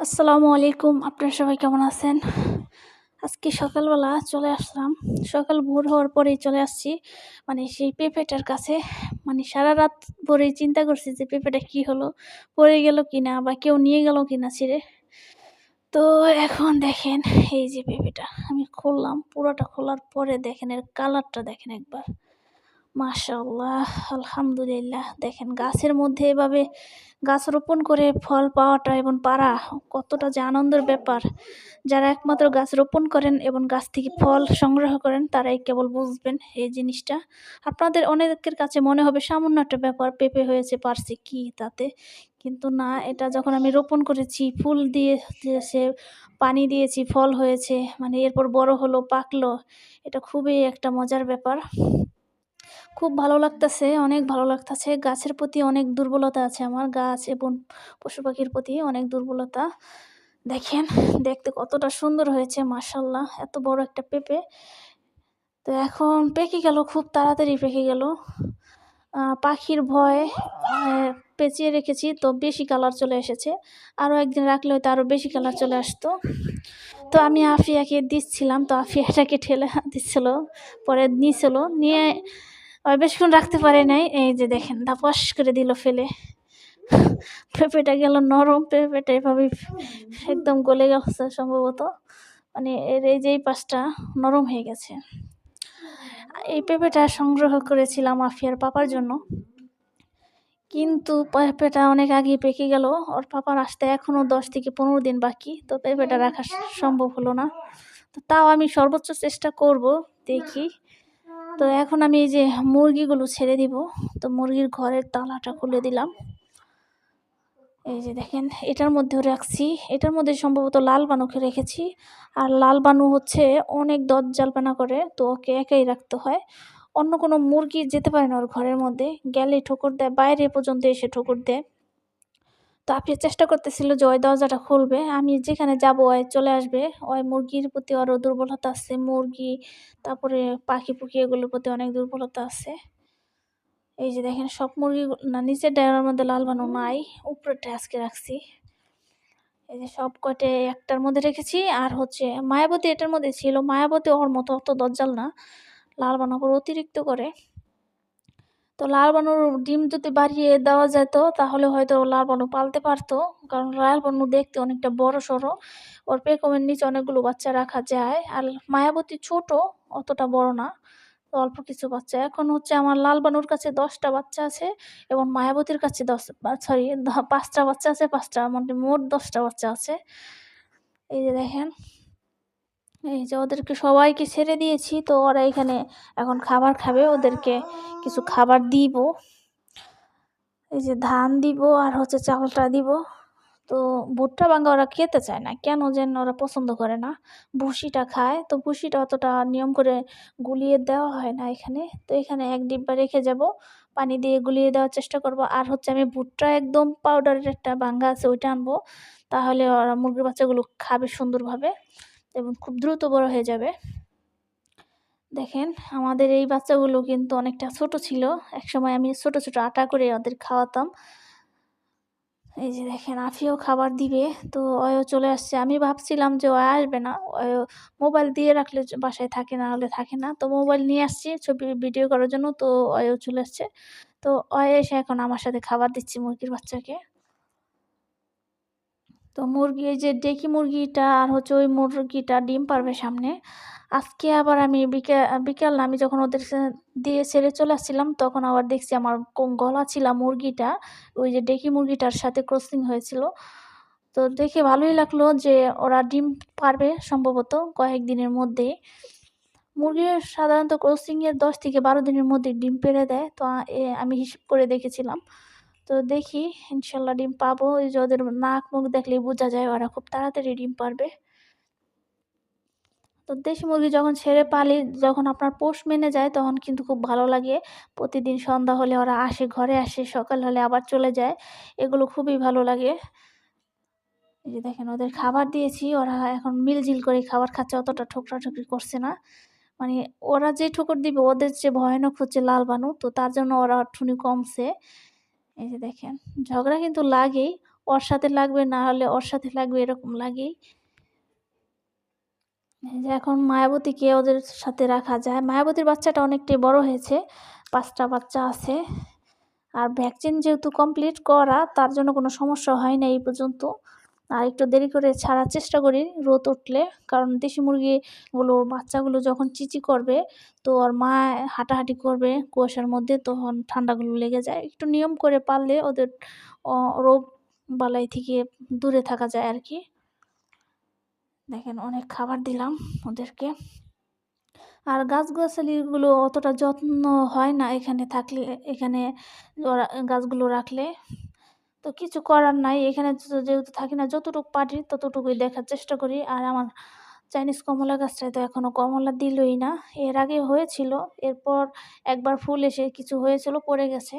আসসালামু আলাইকুম। আপনারা সবাই কেমন আছেন? আজকে সকালবেলা চলে আসলাম। সকাল ভোর হওয়ার পরেই চলে আসছি। মানে সেই পেঁপেটার কাছে। মানে সারা রাত ভরেই চিন্তা করছি যে পেঁপেটা কি হলো, পড়ে গেল কিনা বা কেউ নিয়ে গেল কিনা ছিঁড়ে। তো এখন দেখেন এই যে পেঁপেটা, আমি খুললাম। পুরোটা খোলার পরে দেখেন এর কালারটা দেখেন একবার। মাশাআল্লাহ, আলহামদুলিল্লাহ। দেখেন গাছের মধ্যে এভাবে গাছ রোপণ করে ফল পাওয়াটা এবং পারা কতটা যে আনন্দের ব্যাপার। যারা একমাত্র গাছ রোপণ করেন এবং গাছ থেকে ফল সংগ্রহ করেন, তারাই কেবল বুঝবেন এই জিনিসটা। আপনাদের অনেকের কাছে মনে হবে সামান্য একটা ব্যাপার, পেঁপে হয়েছে, পারছে কি তাতে? কিন্তু না, এটা যখন আমি রোপণ করেছি, ফুল দিয়ে দিয়েছে, পানি দিয়েছি, ফল হয়েছে মানে এরপর বড় হলো, পাকলো, এটা খুবই একটা মজার ব্যাপার। খুব ভালো লাগতেছে, অনেক ভালো লাগতেছে। গাছের প্রতি অনেক দুর্বলতা আছে আমার, গাছ এবং পশু পাখির প্রতি অনেক দুর্বলতা। দেখেন, দেখতে কতটা সুন্দর হয়েছে মাসাল্লাহ এত বড় একটা পেঁপে। তো এখন পেকে গেল, খুব তাড়াতাড়ি পেকে গেল। পাখির ভয় পেঁচিয়ে রেখেছি, তো বেশি কালার চলে এসেছে। আরও একদিন রাখলে হয়তো আরও বেশি কালার চলে আসতো। তো আমি আফিয়াকে দিচ্ছিলাম, তো আফিয়াটাকে ঠেলে দিচ্ছিল, পরে নিয়েছিল নিয়ে বেশিক্ষণ রাখতে পারে নাই। এই যে দেখেন ধাপাস করে দিল ফেলে। পেঁপেটা গেল নরম, পেঁপেটা এভাবে একদম গলে গেছে সম্ভবত। মানে এর এই যে পাশটা নরম হয়ে গেছে। এই পেঁপেটা সংগ্রহ করেছিলাম আফিয়ার পাপার জন্য। কিন্তু পেঁপেটা অনেক আগে পেকে গেল। ওর পাপার আসতে এখনও দশ থেকে পনেরো দিন বাকি, তো পেঁপেটা রাখা সম্ভব হলো না। তো তাও আমি সর্বোচ্চ চেষ্টা করব দেখি। তো এখন আমি এই যে মুরগিগুলো ছেড়ে দিব। তো মুরগির ঘরের তালাটা খুলে দিলাম। এই যে দেখেন, এটার মধ্যেও রাখছি। এটার মধ্যে সম্ভবত লাল বানুকে রেখেছি। আর লাল বানু হচ্ছে অনেক দজ্জালপানা করে, তো ওকে একাই রাখতে হয়। অন্য কোনো মুরগি যেতে পারে না ওর ঘরের মধ্যে। গেলে ঠোকর দেয়, বাইরে পর্যন্ত এসে ঠোকর দেয়। তো আপনি চেষ্টা করতেছিল যে ওই দরজাটা খুলবে। আমি যেখানে যাব ওই চলে আসবে। ওই মুরগির প্রতি আরও দুর্বলতা আছে। মুরগি, তারপরে পাখি পুখি এগুলোর প্রতি অনেক দুর্বলতা আছে। এই যে দেখেন, সব মুরগি, না, নিচের ডায়ের মধ্যে লাল বানো নাই, উপরেরটা আজকে রাখছি। এই যে সব কটে একটার মধ্যে রেখেছি, আর হচ্ছে মায়াবতী এটার মধ্যে ছিল। মায়াবতী ওর মতো অত দজ্জাল না। লাল বানো অতিরিক্ত করে। তো লাল বানুর ডিম যদি বাড়িয়ে দেওয়া যেত, তাহলে হয়তো লাল বানু পালতে পারতো। কারণ লাল বানু দেখতে অনেকটা বড় সড়ো। ওর পেকমের নিচে অনেকগুলো বাচ্চা রাখা যায়। আর মায়াবতী ছোট, অতটা বড় না। তো অল্প কিছু বাচ্চা। এখন হচ্ছে আমার লাল বানুর কাছে দশটা বাচ্চা আছে এবং মায়াবতীর কাছে দশ সরি পাঁচটা বাচ্চা আছে, পাঁচটা মানে মোট দশটা বাচ্চা আছে। এই যে দেখেন। এই যে ওদেরকে সবাইকে ছেড়ে দিয়েছি, তো ওরা এখানে এখন খাবার খাবে, ওদেরকে কিছু খাবার দিব। এই যে ধান দিব আর হচ্ছে চালটা দিব। তো ভুট্টা ভাঙ্গা ওরা খেতে চায় না, কেন যেন ওরা পছন্দ করে না। ভুসিটা খায়, তো ভুসিটা অতটা নিয়ম করে গুলিয়ে দেওয়া হয় না এখানে। তো এখানে এক ডিব্বা রেখে যাব, পানি দিয়ে গুলিয়ে দেওয়ার চেষ্টা করব। আর হচ্ছে আমি ভুট্টা একদম পাউডারের একটা ভাঙ্গা আছে, ওইটা আনব। তাহলে ওরা মুরগির বাচ্চাগুলো খাবে সুন্দরভাবে। এবং খুব দ্রুত বড় হয়ে যাবে। দেখেন, আমাদের এই বাচ্চাগুলো কিন্তু অনেকটা ছোট ছিল। একসময় আমি ছোট ছোট আটা করে ওদের খাওয়াতাম। এই যে দেখেন, আফিও খাবার দিবে। তো অয়ও চলে আসছে। আমি ভাবছিলাম যে অয় আসবে না। অয় মোবাইল দিয়ে রাখলে বাসায় থাকে না, হলে থাকে না। তো মোবাইল নিয়ে আসছি, ছবি ভিডিও করার জন্য। তো অয়ও চলে আসছে। তো অয় এসে এখন আমার সাথে খাবার দিচ্ছি মুরগির বাচ্চাকে। তো মুরগি যে ডেকি মুরগিটা আর হচ্ছে ওই মুরগিটা ডিম পারবে সামনে। আজকে আবার আমি বিকেল বিকেল না, আমি যখন ওদের দিয়ে ছেড়ে চলে আসছিলাম, তখন আবার দেখছি আমার গলা ছিল মুরগিটা, ওই যে ডেকি মুরগিটার সাথে ক্রসিং হয়েছিল। তো দেখে ভালোই লাগল যে ওরা ডিম পারবে সম্ভবত কয়েকদিনের মধ্যে মুরগি সাধারণত ক্রসিংয়ের দশ থেকে বারো দিনের মধ্যে ডিম পেড়ে দেয়, তো আমি হিসেব করে দেখেছিলাম। তো দেখি, ইনশাল্লাহ ডিম পাবো। ওই যে ওদের নাক মুখ দেখলেই বোঝা যায় ওরা খুব তাড়াতাড়ি ডিম পারবে। তো দেশি মুরগি যখন ছেড়ে পালি, যখন আপনার পোষ মেনে যায়, তখন কিন্তু খুব ভালো লাগে। প্রতিদিন সন্ধ্যা হলে ওরা আসে, ঘরে আসে, সকাল হলে আবার চলে যায়। এগুলো খুবই ভালো লাগে। এই যে দেখেন, ওদের খাবার দিয়েছি, ওরা এখন মিলঝিল করে খাবার খাচ্ছে, অতটা ঠোকরা ঠোকরাঠুকরি করছে না। মানে ওরা যে ঠোকর দিবে, ওদের যে ভয়ানক হচ্ছে লাল বানু, তো তার জন্য ওরা ঠুনি কমছে। এই যে দেখেন, ঝগড়া কিন্তু লাগেই, ওর সাথে লাগবে না হলে ওর সাথে লাগবে এরকম লাগেই। যে এখন মায়াবতীকে ওদের সাথে রাখা যায়। মায়াবতীর বাচ্চাটা অনেকটাই বড় হয়েছে, পাঁচটা বাচ্চা আছে। আর ভ্যাকসিন যেহেতু কমপ্লিট করা, তার জন্য কোনো সমস্যা হয় না এই পর্যন্ত। আর একটু দেরি করে ছাড়ার চেষ্টা করি রোদ উঠলে। কারণ দেশি মুরগিগুলো, বাচ্চাগুলো যখন চিচি করবে, তো ওর মা হাঁটাহাঁটি করবে কুয়াশার মধ্যে, তখন ঠান্ডাগুলো লেগে যায়। একটু নিয়ম করে পারলে ওদের রোগ বালাই থেকে দূরে থাকা যায় আর কি। দেখেন, অনেক খাবার দিলাম ওদেরকে। আর গাছগাছালিগুলো অতটা যত্ন হয় না এখানে থাকলে, এখানে গাছগুলো রাখলে। তো কিছু করার নাই। এখানে যেহেতু থাকি না, যতটুকু পারি ততটুকুই দেখার চেষ্টা করি। আর আমার চাইনিজ কমলা গাছটায় তো এখনও কমলা দিলই না। এর আগে হয়েছিল, এরপর একবার ফুল এসে কিছু হয়েছিল, পড়ে গেছে।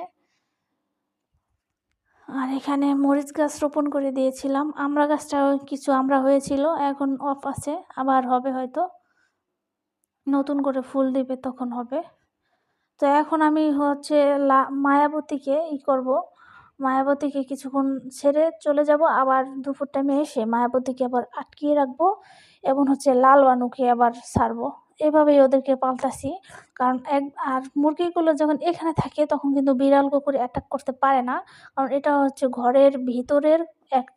আর এখানে মরিচ গাছ রোপণ করে দিয়েছিলাম। আমরা গাছটাও কিছু আমরা হয়েছিল, এখন অফ আছে, আবার হবে হয়তো। নতুন করে ফুল দিবে তখন হবে। তো এখন আমি হচ্ছে লা, মায়াবতীকে ই করব। মায়াবতীকে কিছুক্ষণ ছেড়ে চলে যাব। আবার দুপুর টাইমে এসে মায়াবতীকে আবার আটকিয়ে রাখব এবং হচ্ছে লাল বানুকে আবার সারবো। এভাবেই ওদেরকে পাল্টাছি কারণ এক, আর মুরগিগুলো যখন এখানে থাকে তখন কিন্তু বিড়াল কুকুর অ্যাটাক করতে পারে না। কারণ এটা হচ্ছে ঘরের ভিতরের এক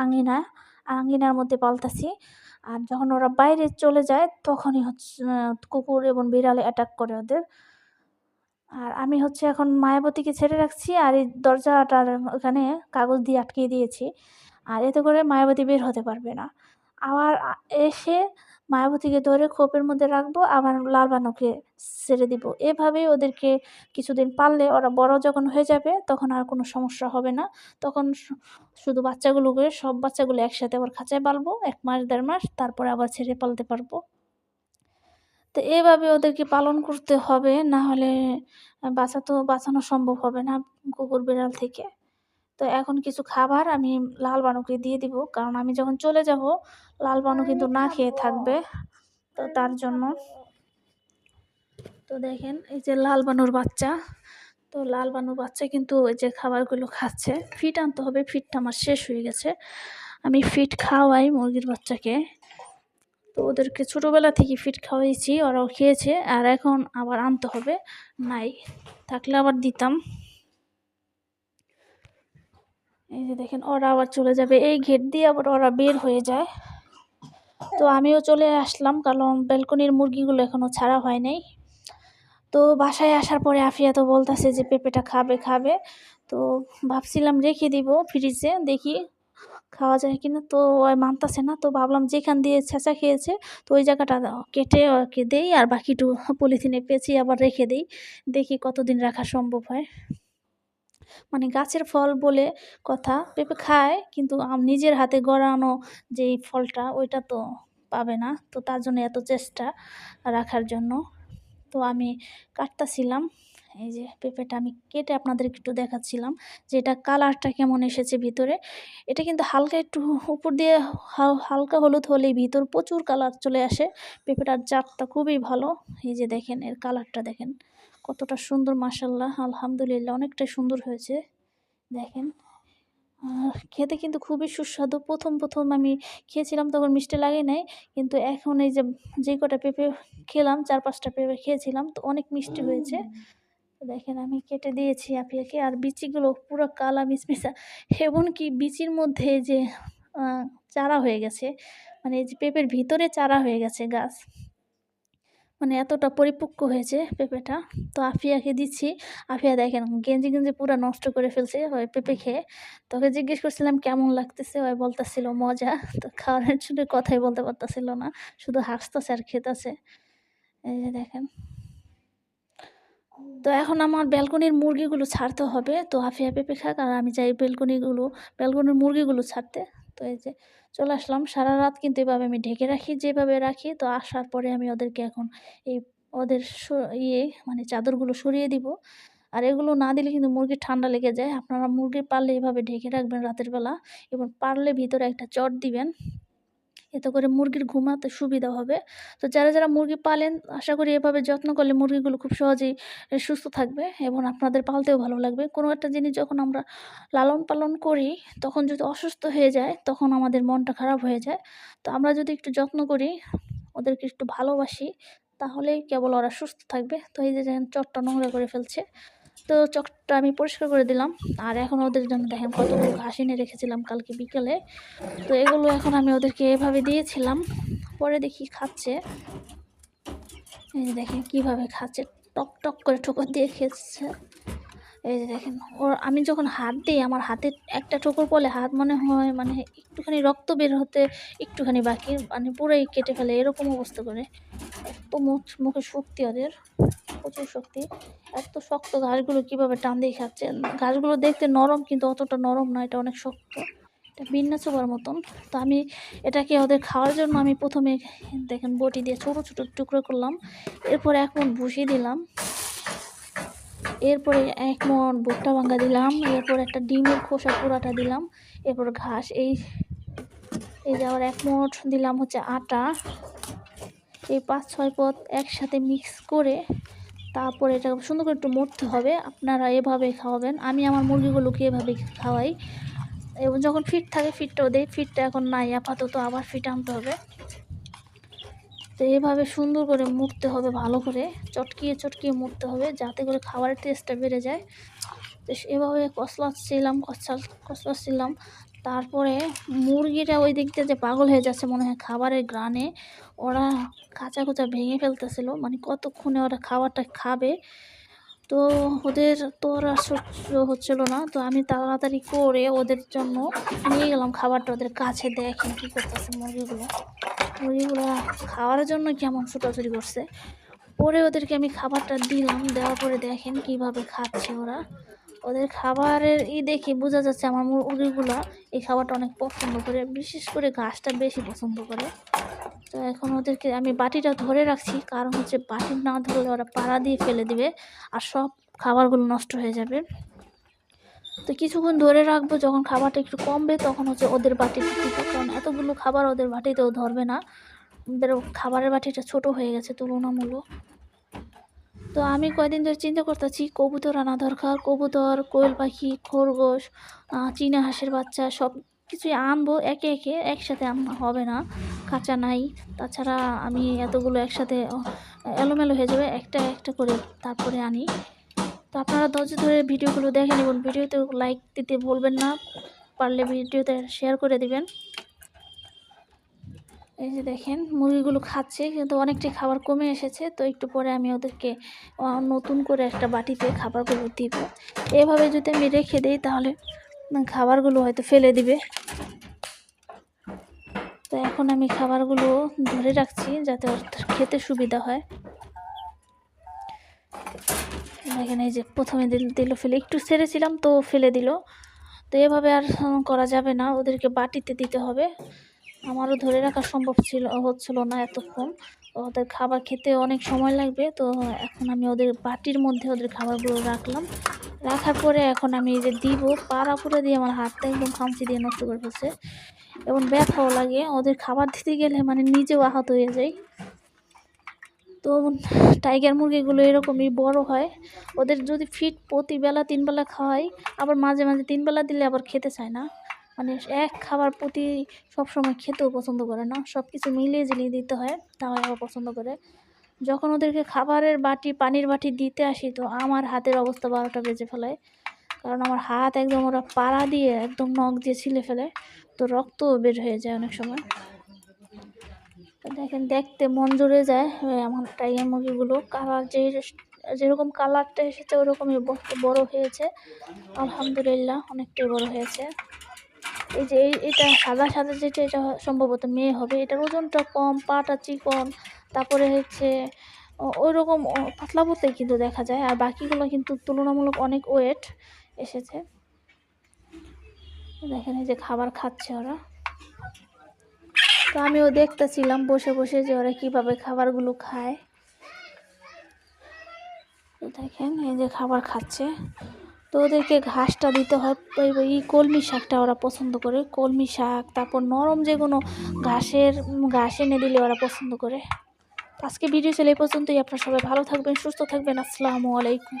আঙিনা, আঙিনার মধ্যে পাল্টাছি আর যখন ওরা বাইরে চলে যায় তখনই হচ্ছে কুকুর এবং বিড়ালে অ্যাটাক করে ওদের। আর আমি হচ্ছে এখন মায়াবতীকে ছেড়ে রাখছি আর এই দরজাটার ওখানে কাগজ দিয়ে আটকিয়ে দিয়েছি। আর এতে করে মায়াবতী বের হতে পারবে না। আবার এসে মায়াবতীকে ধরে খোপের মধ্যে রাখব, আবার লাল বানুকে ছেড়ে দিব। এভাবেই ওদেরকে কিছুদিন পাললে ওরা বড় যখন হয়ে যাবে, তখন আর কোনো সমস্যা হবে না। তখন শুধু বাচ্চাগুলোকে, সব বাচ্চাগুলো একসাথে আবার খাঁচায় পালবো এক মাস দেড় মাস, তারপরে আবার ছেড়ে পালতে পারব। তো এভাবে ওদেরকে পালন করতে হবে না হলে বাঁচা তো বাঁচানো সম্ভব হবে না কুকুর বিড়াল থেকে। তো এখন কিছু খাবার আমি লাল বানুকে দিয়ে দিব কারণ আমি যখন চলে যাব লাল বানু কিন্তু না খেয়ে থাকবে। তো তার জন্য তো দেখেন এই যে লাল বানুর বাচ্চা তো লাল বানুর বাচ্চা কিন্তু ওই যে খাবারগুলো খাচ্ছে। ফিট আনতে হবে ফিটটা আমার শেষ হয়ে গেছে। আমি ফিট খাওয়াই মুরগির বাচ্চাকে। তো ওদেরকে ছোটোবেলা থেকে ফিট খাওয়াইছি, ওরাও খেয়েছে, আর এখন আবার আনতে হবে। নাই, থাকলে আবার দিতাম। এই যে দেখেন, ওরা আবার চলে যাবে। এই গেট দিয়ে আবার ওরা বের হয়ে যায়। তো আমিও চলে আসলাম, কারণ ব্যালকনির মুরগিগুলো এখনও ছাড়া হয় নাই। তো বাসায় আসার পরে আফিয়া তো বলতেছে যে, পেঁপেটা খাবে খাবে। তো ভাবছিলাম রেখে দিব ফ্রিজে দেখি খাওয়া যায় কিনা তো মানতাছে না, তো ভাবলাম যেখান দিয়ে ছেঁচা খেয়েছে, তো ওই জায়গাটা কেটে ওকে দেই আর বাকিটু পলিথিনে পেঁচিয়ে আবার রেখে দিই, দেখি কতদিন রাখা সম্ভব হয়। মানে গাছের ফল বলে কথা, পেঁপে খায়, কিন্তু নিজের হাতে গড়ানো যেই ফলটা, ওইটা তো পাবে না, তো তার জন্য এত চেষ্টা রাখার জন্য। তো আমি কাটতাছিলাম এই যে পেঁপেটা আমি কেটে আপনাদেরকে একটু দেখাচ্ছিলাম যে এটা কালারটা কেমন এসেছে ভিতরে। এটা কিন্তু হালকা একটু উপর দিয়ে হালকা হলুদ হলেই ভিতর প্রচুর কালার চলে আসে। পেঁপেটার জাতটা খুবই ভালো। এই যে দেখেন, এর কালারটা দেখেন, কতটা সুন্দর মাসাল্লাহ আলহামদুলিল্লাহ, অনেকটাই সুন্দর হয়েছে। দেখেন খেতে কিন্তু খুবই সুস্বাদু। প্রথম প্রথম আমি খেয়েছিলাম, তখন মিষ্টি লাগে নাই, কিন্তু এখন এই যে যে কটা পেঁপে খেলাম, চার পাঁচটা পেঁপে খেয়েছিলাম, তো অনেক মিষ্টি হয়েছে। দেখেন আমি কেটে দিয়েছি আপিয়াকে আর বিচিগুলো পুরো কালা মিশমিশা এমনকি বিচির মধ্যে যে চারা হয়ে গেছে মানে এই যে পেঁপের ভিতরে চারা হয়ে গেছে গাছ। মানে এতটা পরিপক্ক হয়েছে পেঁপেটা। তো আফিয়াকে দিচ্ছি। আফিয়া দেখেন গেঞ্জি গেঞ্জি পুরো নষ্ট করে ফেলছে ওই পেঁপে খেয়ে। তোকে জিজ্ঞেস করছিলাম কেমন লাগতেছে, ওই বলতেছিল মজা। তো খাওয়ানোর জন্য কথাই বলতে পারতেছিল না। শুধু হাসতেছে আর খেতেছে। এই যে দেখেন। তো এখন আমার ব্যালকনির মুরগিগুলো ছাড়তে হবে। তো আফিয়া পেঁপে খাক আর আমি যাই ব্যালকনিগুলো, ব্যালকনির মুরগিগুলো ছাড়তে। তো এই যে চলে আসলাম। সারা রাত কিন্তু এভাবে আমি ঢেকে রাখি, যেভাবে রাখি। তো আসার পরে আমি ওদেরকে এখন এই ওদের ইয়ে মানে চাদরগুলো সরিয়ে দিব। আর এগুলো না দিলে কিন্তু মুরগির ঠান্ডা লেগে যায়। আপনারা মুরগি পারলে এভাবে ঢেকে রাখবেন রাতের বেলা এবং পারলে ভিতরে একটা চট দিবেন। এতে করে মুরগির ঘুমাতে সুবিধা হবে। তো যারা যারা মুরগি পালেন, আশা করি এভাবে যত্ন করলে মুরগিগুলো খুব সহজেই সুস্থ থাকবে এবং আপনাদের পালতেও ভালো লাগবে। কোনো একটা জিনিস যখন আমরা লালন পালন করি, তখন যদি অসুস্থ হয়ে যায়, তখন আমাদের মনটা খারাপ হয়ে যায়। তো আমরা যদি একটু যত্ন করি, ওদেরকে একটু ভালোবাসি, তাহলেই কেবল ওরা সুস্থ থাকবে। তো এই যে চটটা নোংরা করে ফেলছে। তো চকটা আমি পরিষ্কার করে দিলাম। আর এখন ওদের জন্য দেখেন কতগুলো ঘাস এনে রেখেছিলাম কালকে বিকেলে। তো এগুলো এখন আমি ওদেরকে এভাবে দিয়েছিলাম। পরে দেখি খাচ্ছে। দেখেন কীভাবে খাচ্ছে। টক টক করে ঠোকর দিয়ে খেয়েছে। এই যে দেখেন, ওর আমি যখন হাত দিই, আমার হাতে একটা ঠোকর পড়লে হাত মনে হয় মানে একটুখানি রক্ত বের হতে একটুখানি বাকি মানে পুরোই কেটে ফেলে, এরকম অবস্থা করে। এত মুখ, মুখে শক্তি ওদের, প্রচুর শক্তি। এত শক্ত ঘাসগুলো কীভাবে টান দিয়ে খাচ্ছে? ঘাসগুলো দেখতে নরম, কিন্তু অতটা নরম না, এটা অনেক শক্ত। এটা বিন্যাসবার মতন। তো আমি এটাকে ওদের খাওয়ার জন্য আমি প্রথমে দেখেন বটি দিয়ে ছোটো ছোটো টুকরো করলাম। এরপর এখন ভুষি দিলাম। এরপরে এক মন ভুট্টা ভাঙ্গা দিলাম, এরপর একটা ডিমের খোসা পুরাটা দিলাম, এরপর ঘাস, এই এই যে আবার এক মোট দিলাম হচ্ছে আটা। এই পাঁচ, ছয় পদ একসাথে মিক্স করে তারপরে এটা সুন্দর করে একটু মরতে হবে, আপনারা এভাবে খাওয়াবেন। আমি আমার মুরগিগুলোকে এভাবে খাওয়াই। এবং যখন ফিট থাকে ফিটটাও দেই ফিটটা এখন নাই, আপাতত আবার ফিট আনতে হবে। তো এইভাবে সুন্দর করে মুড়তে হবে, ভালো করে চটকিয়ে চটকিয়ে মুড়তে হবে যাতে করে খাবারের টেস্টটা বেড়ে যায়। তো এভাবে কষলাচ্ছিলাম কসলা কষলাচ্ছিলাম তারপরে মুরগিটা ওই দিক দিয়ে যে পাগল হয়ে যাচ্ছে মনে হয় খাবারের গ্রানে ওরা কাঁচা কুচা ভেঙে ফেলতেছিল মানে কতক্ষণে ওরা খাবারটা খাবে। তো ওদের তো ওরা সহ্য হচ্ছিল না, তো আমি তাড়াতাড়ি করে ওদের জন্য নিয়ে গেলাম খাবারটা, ওদের কাছে দেখেন কী করতেছে মুরগিগুলো। মুরগিগুলো খাওয়ার জন্য কেমন ছোটাছুটি করছে? পরে ওদেরকে আমি খাবারটা দিলাম, দেওয়ার পরে দেখেন কীভাবে খাচ্ছে ওরা। ওদের খাবারের ই দেখে বোঝা যাচ্ছে আমার মুরগিগুলো এই খাবারটা অনেক পছন্দ করে, বিশেষ করে ঘাসটা বেশি পছন্দ করে। তো এখন ওদেরকে আমি বাটিটা ধরে রাখছি, কারণ হচ্ছে বাটি না ধরলে ওরা পাড়া দিয়ে ফেলে দিবে, আর সব খাবারগুলো নষ্ট হয়ে যাবে। তো কিছুক্ষণ ধরে রাখব, যখন খাবারটা একটু কমবে তখন হচ্ছে ওদের বাটিতে দিব। কারণ এতগুলো খাবার ওদের বাটিতেও ধরবে না। ওদের খাবারের বাটিটা ছোট হয়ে গেছে তুলনামূলক। তো আমি কয়দিন ধরে চিন্তা করতেছি, কবুতর আনা দরকার, কবুতর, কোয়েল পাখি, খরগোশ চীনা হাঁসের বাচ্চা সব কিছুই আনব, একে একে একসাথে হবে না, কাঁচা নাই। তাছাড়া আমি এতগুলো একসাথে এলোমেলো হয়ে যাবে, একটা একটা করে তারপরে আনি। আপনারা ধৈর্য ধরে ভিডিওগুলো দেখেন এবং ভিডিওতে লাইক দিতে বলবেন না, পারলে ভিডিওতে শেয়ার করে দিবেন। এই যে দেখেন, মুরগিগুলো খাচ্ছে, কিন্তু অনেকটাই খাবার কমে এসেছে, তো একটু পরে আমি ওদেরকে নতুন করে একটা বাটিতে খাবারগুলো দিব। এভাবে যদি আমি রেখে দিই, তাহলে খাবারগুলো হয়তো ফেলে দিবে। তো এখন আমি খাবারগুলো ধরে রাখছি, যাতে ওর খেতে সুবিধা হয়। দেখেন এই যে প্রথমে দিল ফেলে, একটু ছেড়েছিলাম তো ফেলে দিল। তো এভাবে আর করা যাবে না, ওদেরকে বাটিতে দিতে হবে। আমারও ধরে রাখা সম্ভব ছিল, হচ্ছিল না এতক্ষণ। ওদের খাবার খেতে অনেক সময় লাগবে, তো এখন আমি ওদের বাটির মধ্যে ওদের খাবারগুলো রাখলাম। রাখার পরে এখন আমি এই যে দিব, পাড়া পুরো দিয়ে আমার হাতটা একদম খামচি দিয়ে নষ্ট করে ফেলছে। এবং ব্যথাও লাগে, ওদের খাবার দিতে গেলে মানে নিজেও আহত হয়ে যায় তো টাইগার মুরগিগুলো এরকমই বড় হয়। ওদের যদি ফিট প্রতিবেলা তিন বেলা খাওয়াই, আবার মাঝে মাঝে তিন বেলা দিলে আবার খেতে চায় না। মানে এক খাবার প্রতি সবসময় খেতেও পছন্দ করে না। সব কিছু মিলিয়ে ঝিলিয়ে দিতে হয়, তাহলে আবার পছন্দ করে। যখন ওদেরকে খাবারের বাটি, পানির বাটি দিতে আসি, তো আমার হাতের অবস্থা বারোটা বেজে ফেলায় কারণ আমার হাত একদম ওরা পাড়া দিয়ে একদম নখ দিয়ে ছিলে ফেলে, তো রক্তও বের হয়ে যায় অনেক সময়। দেখেন, দেখতে মন জুড়ে যায় আমার টাইগার মুরগিগুলো কালার যে যেরকম কালারটা এসেছে, ওরকমই বড় হয়েছে। আলহামদুলিল্লাহ, অনেকটাই বড় হয়েছে। এই যে এটা সাদা সাদা যেটা, এটা সম্ভবত মেয়ে হবে। এটার ওজনটা কম, পাটা চিকন, তারপরে হচ্ছে ওই রকম পাতলা পতলাই কিন্তু দেখা যায়। আর বাকিগুলো কিন্তু তুলনামূলক অনেক ওয়েট এসেছে। দেখেন, এই যে খাবার খাচ্ছে ওরা। তো আমিও দেখতেছিলাম বসে বসে যে ওরা কীভাবে খাবারগুলো খায়। দেখেন, এই যে খাবার খাচ্ছে। তো ওদেরকে ঘাসটা দিতে হয় ওই কলমি শাকটা ওরা পছন্দ করে। কলমি শাক, তারপর নরম যে কোনো ঘাসের, ঘাস এনে দিলে ওরা পছন্দ করে। আজকে ভিডিও ছিল এই পর্যন্তই। আপনারা সবাই ভালো থাকবেন, সুস্থ থাকবেন। আসসালামু আলাইকুম।